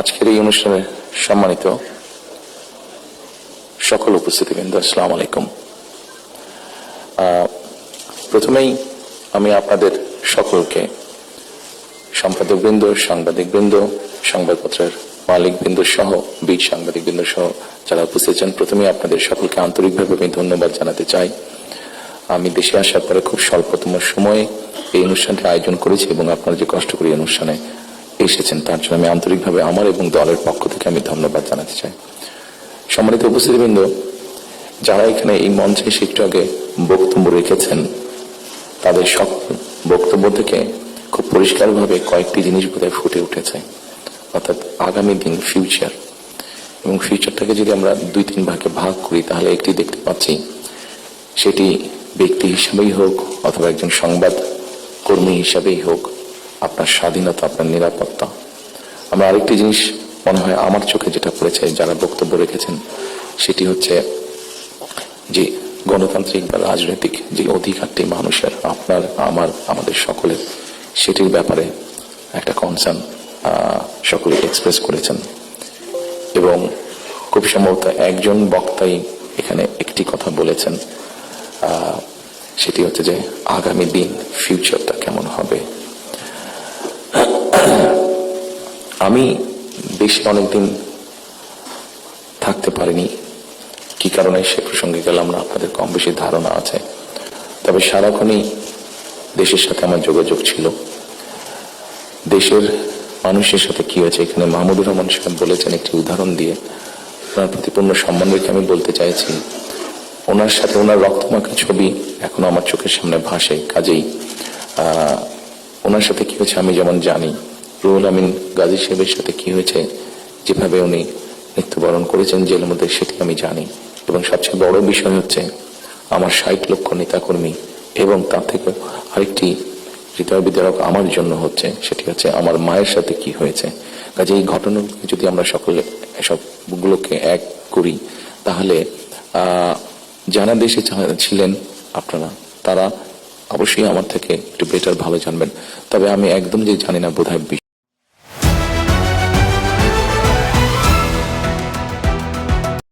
আজকের এই অনুষ্ঠানে সম্মানিত সকল উপস্থিতিবৃন্দ, আসসালাম আলাইকুম। প্রথমেই আমি আপনাদের সকলকে, সম্পাদকবৃন্দ, সাংবাদিকবৃন্দ, সংবাদপত্রের মালিক মালিকবৃন্দ সহ, বীর সাংবাদিকবৃন্দ সহ যারা উপস্থিত আছেন প্রথমে আপনাদের সকলকে আন্তরিকভাবে আমি ধন্যবাদ জানাতে চাই। আমি দেশে আসার পরে খুব স্বল্পতম সময়ে এই অনুষ্ঠানটি আয়োজন করেছি এবং আপনারা যে কষ্ট করে অনুষ্ঠানে এসেছেন, তার জন্য আমি আন্তরিকভাবে আমার এবং দলের পক্ষ থেকে আমি ধন্যবাদ জানাতে চাই। সম্মানিত উপস্থিতিবৃন্দ, যারা এখানে এই মঞ্চে এসে একটু আগে বক্তব্য রেখেছেন, তাদের সব বক্তব্য থেকে খুব পরিষ্কারভাবে কয়েকটি জিনিস বোধহয় ফুটে উঠেছে, অর্থাৎ আগামী দিন ফিউচার এবং ফিউচারটাকে যদি আমরা দুই তিন ভাগে ভাগ করি, তাহলে একটি দেখতে পাচ্ছি, সেটি ব্যক্তি হিসাবেই হোক অথবা একজন সংবাদ কর্মী হিসাবেই হোক আপনার স্বাধীনতা, আপনার নিরাপত্তা। আমরা আরেকটি জিনিস মনে হয় আমার চোখে যেটা পড়েছে, যারা বক্তব্য রেখেছেন, সেটি হচ্ছে যে গণতান্ত্রিক বা রাজনৈতিক যে অধিকারটি মানুষের, আপনার, আমার, আমাদের সকলের, সেটির ব্যাপারে একটা কনসার্ন সকলে এক্সপ্রেস করেছেন। এবং খুব সম্ভবত একজন বক্তাই এখানে একটি কথা বলেছেন সেটি হচ্ছে যে আগামী দিন ফিউচারটা কেমন হবে? আমি বেশ অনেকদিন থাকতে পারিনি। কি কারণে সে প্রসঙ্গে গেলাম না? আপনাদের কম বেশি ধারণা আছে। তবে সারাক্ষণই দেশের সাথে আমার যোগাযোগ ছিল। দেশের মানুষের সাথে কি হয়েছে এখানে মাহমুদুর রহমান সাহেব বলেছেন একটি উদাহরণ দিয়ে ওনার প্রতি পূর্ণ সম্মান রেখে আমি বলতে চাইছি। ওনার সাথে ওনার রক্তমাখা ছবি এখনও আমার চোখের সামনে ভাসে, কাজেই। ওনার সাথে কি হয়েছে আমি যেমন জানি। রুহুল আমিন গাজী সাহেবের সাথে কি হয়েছে? যেভাবে উনি মৃত্যুবরণ করেছেন জেলের মধ্যে, সেটি আমি জানি। এবং সবচেয়ে বড় বিষয় হচ্ছে, আমার ষাট লক্ষ নেতাকর্মী এবং তার থেকে আরেকটি হৃদয় বিদারক আমার জন্য হচ্ছে, সেটি হচ্ছে আমার মায়ের সাথে কি হয়েছে। কাজে এই ঘটনাগুলো যদি আমরা সকলে সবগুলোকে এক করি, তাহলে যারা দেশে ছিলেন আপনারা, তারা অবশ্যই আমার থেকে একটু বেটার ভালো জানবেন। তবে আমি একদম যে জানি না, বোধহয়